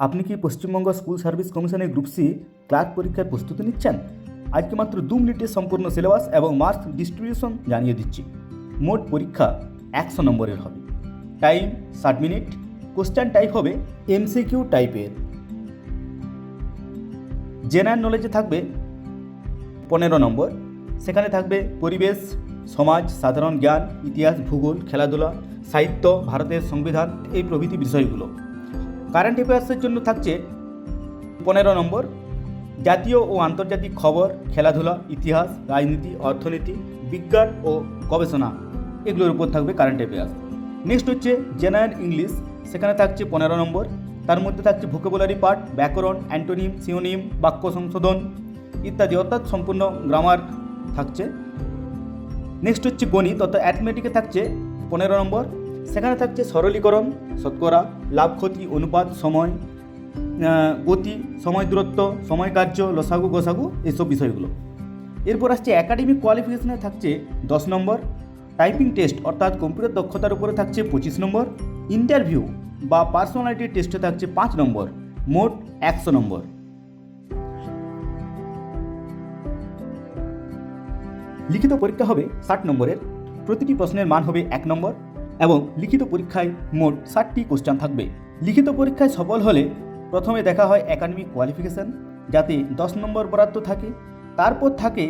আপনি কি Paschimbanga school service কমিশনের গ্রুপ সি ক্লার্ক পরীক্ষার প্রস্তুতি নিচ্ছেন? আজকে মাত্র দু মিনিটে সম্পূর্ণ সিলেবাস এবং মার্কস ডিস্ট্রিবিউশন জানিয়ে দিচ্ছি। মোট পরীক্ষা একশো নম্বরের হবে। টাইম ষাট মিনিট। কোশ্চেন টাইপ হবে এমসিকিউ টাইপের। জেনারেল নলেজে থাকবে পনেরো নম্বর। সেখানে থাকবে পরিবেশ, সমাজ, সাধারণ জ্ঞান, ইতিহাস, ভূগোল, খেলাধুলা, সাহিত্য, ভারতের সংবিধান, এই প্রভৃতি বিষয়গুলো। কারেন্ট অ্যাফেয়ার্সের জন্য থাকছে পনেরো নম্বর জাতীয় ও আন্তর্জাতিক খবর, খেলাধুলা, ইতিহাস, রাজনীতি, অর্থনীতি, বিজ্ঞান ও গবেষণা, এগুলোর উপর থাকবে কারেন্ট অ্যাফেয়ার্স। নেক্সট হচ্ছে জেনারেল ইংলিশ, সেখানে থাকছে পনেরো নম্বর। তার মধ্যে থাকছে ভোকেবুলারি পার্ট ব্যাকরণ অ্যান্টোনিম সিওনিম বাক্য সংশোধন ইত্যাদি, অর্থাৎ সম্পূর্ণ গ্রামার থাকছে। নেক্সট হচ্ছে গণিত, অর্থাৎ অ্যাথমেটিকে থাকছে পনেরো নম্বর। সেখানে থাকছে সরলীকরণ, শতকরা, লাভ, ক্ষতি, অনুপাত, সময় গতি, সময় দূরত্ব, সময় কার্য, লসাগু, গোসাগু এইসব বিষয়গুলো। এরপর আসছে একাডেমিক কোয়ালিফিকেশনে থাকছে দশ নম্বর টাইপিং টেস্ট অর্থাৎ কম্পিউটার দক্ষতার উপরে থাকছে পঁচিশ নম্বর ইন্টারভিউ বা পার্সোনালিটি টেস্টে থাকছে পাঁচ নম্বর, মোট একশো নম্বর। লিখিত পরীক্ষা হবে ষাট নম্বরের, প্রতিটি প্রশ্নের মান হবে এক নম্বর। এবং লিখিত পরীক্ষায় মোট ষাটটি কোশ্চান থাকবে। লিখিত পরীক্ষায় সফল হলে প্রথমে দেখা হয় একাডেমিক কোয়ালিফিকেশান যাতে দশ নম্বর বরাদ্দ থাকে। তারপর থাকে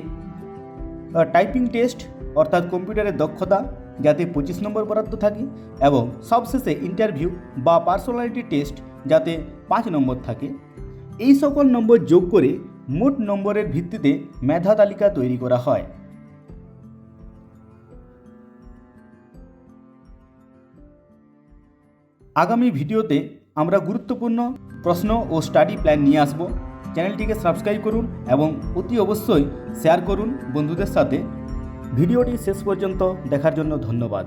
টাইপিং টেস্ট অর্থাৎ কম্পিউটারের দক্ষতা, যাতে পঁচিশ নম্বর বরাদ্দ থাকে এবং সবশেষে ইন্টারভিউ বা পার্সোনালিটি টেস্ট যাতে পাঁচ নম্বর থাকে। এই সকল নম্বর যোগ করে মোট নম্বরের ভিত্তিতে মেধা তালিকা তৈরি করা হয়। আগামী ভিডিওতে আমরা গুরুত্বপূর্ণ প্রশ্ন ও স্টাডি প্ল্যান নিয়ে আসব। চ্যানেলটিকে সাবস্ক্রাইব করুন এবং অতি অবশ্যই শেয়ার করুন বন্ধুদের সাথে। ভিডিওটি শেষ পর্যন্ত দেখার জন্য ধন্যবাদ।